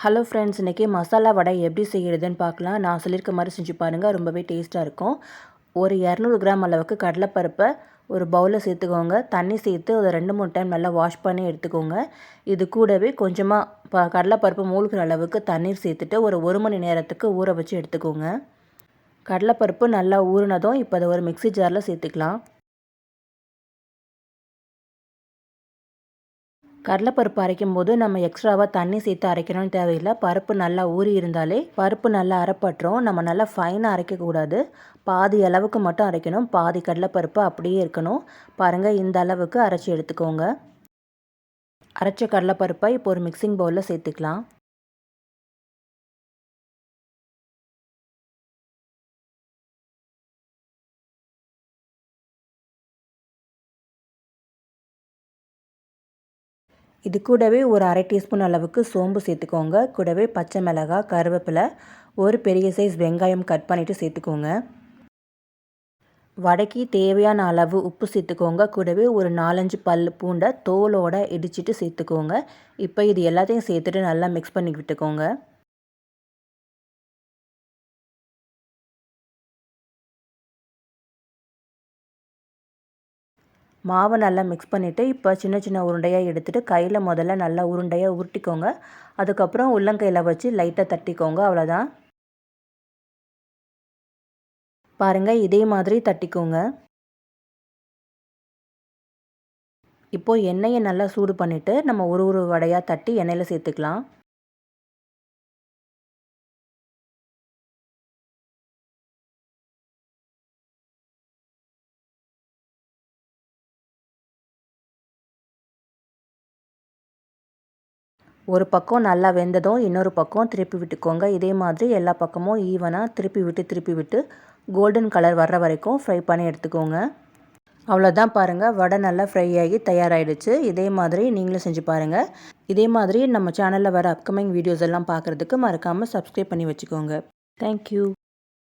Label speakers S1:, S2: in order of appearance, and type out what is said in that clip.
S1: Hello friends இன்றைக்கி மசாலா வடை எப்படி செய்கிறதுன்னு பார்க்கலாம். நான் சொல்லியிருக்க மாதிரி செஞ்சு பாருங்கள் ரொம்பவே டேஸ்ட்டாக இருக்கும். ஒரு இரநூறு கிராம் அளவுக்கு கடலைப்பருப்பை ஒரு பவுலில் சேர்த்துக்கோங்க. தண்ணி சேர்த்து அதை ரெண்டு மூணு டைம் நல்லா வாஷ் பண்ணி எடுத்துக்கோங்க. இது கூடவே கொஞ்சமாக ப கடலைப்பருப்பு மூழ்கிற அளவுக்கு தண்ணீர் சேர்த்துட்டு ஒரு ஒரு மணி நேரத்துக்கு ஊற வச்சு எடுத்துக்கோங்க. கடலைப்பருப்பு நல்லா ஊறினதும் இப்போ அதை ஒரு மிக்சி ஜாரில் சேர்த்துக்கலாம். கடலைப்பருப்பு அரைக்கும் போது நம்ம எக்ஸ்ட்ராவாக தண்ணி சேர்த்து அரைக்கணும்னு தேவையில்லை. பருப்பு நல்லா ஊறி இருந்தாலே பருப்பு நல்லா அரைப்பட்டுரும். நம்ம நல்லா ஃபைனாக அரைக்கக்கூடாது பாதி அளவுக்கு மட்டும் அரைக்கணும். பாதி கடலைப்பருப்பு அப்படியே இருக்கணும். பாருங்கள் இந்த அளவுக்கு அரைச்சி எடுத்துக்கோங்க. அரைச்ச கடலைப்பருப்பை இப்போ ஒரு மிக்சிங் பவுலில் சேர்த்துக்கலாம். இது கூடவே ஒரு அரை டீஸ்பூன் அளவுக்கு சோம்பு சேர்த்துக்கோங்க. கூடவே பச்சை மிளகாய் கருவேப்பிலை ஒரு பெரிய சைஸ் வெங்காயம் கட் பண்ணிவிட்டு சேர்த்துக்கோங்க. வடைக்கு தேவையான அளவு உப்பு சேர்த்துக்கோங்க. கூடவே ஒரு நாலஞ்சு பல் பூண்டை தோலோடு இடிச்சிட்டு சேர்த்துக்கோங்க. இப்போ இது எல்லாத்தையும் சேர்த்துட்டு நல்லா மிக்ஸ் பண்ணி விட்டுக்கோங்க. மாவை நல்லா மிக்ஸ் பண்ணிவிட்டு இப்போ சின்ன சின்ன உருண்டையாக எடுத்துகிட்டு கையில் முதல்ல நல்லா உருண்டையாக உருட்டிக்கோங்க. அதுக்கப்புறம் உள்ளங்கையில் வச்சு லைட்டாக தட்டிக்கோங்க அவ்வளோதான் பாருங்கள் இதே மாதிரி தட்டிக்கோங்க. இப்போது எண்ணெயை நல்லா சூடு பண்ணிவிட்டு நம்ம ஒரு ஒரு வடையாக தட்டி எண்ணெயில் சேர்த்துக்கலாம். ஒரு பக்கம் நல்லா வெந்ததும் இன்னொரு பக்கம் திருப்பி விட்டுக்கோங்க. இதே மாதிரி எல்லா பக்கமும் ஈவனாக திருப்பி விட்டு திருப்பி விட்டு கோல்டன் கலர் வர்ற வரைக்கும் ஃப்ரை பண்ணி எடுத்துக்கோங்க. அவ்வளோதான் பாருங்கள் வடை நல்லா ஃப்ரை ஆகி தயாராகிடுச்சு இதே மாதிரி நீங்களும் செஞ்சு பாருங்கள் இதே மாதிரி நம்ம சேனலில் வர அப்கமிங் வீடியோஸ் எல்லாம் பார்க்குறதுக்கு மறக்காமல் சப்ஸ்கிரைப் பண்ணி வச்சுக்கோங்க. தேங்க்யூ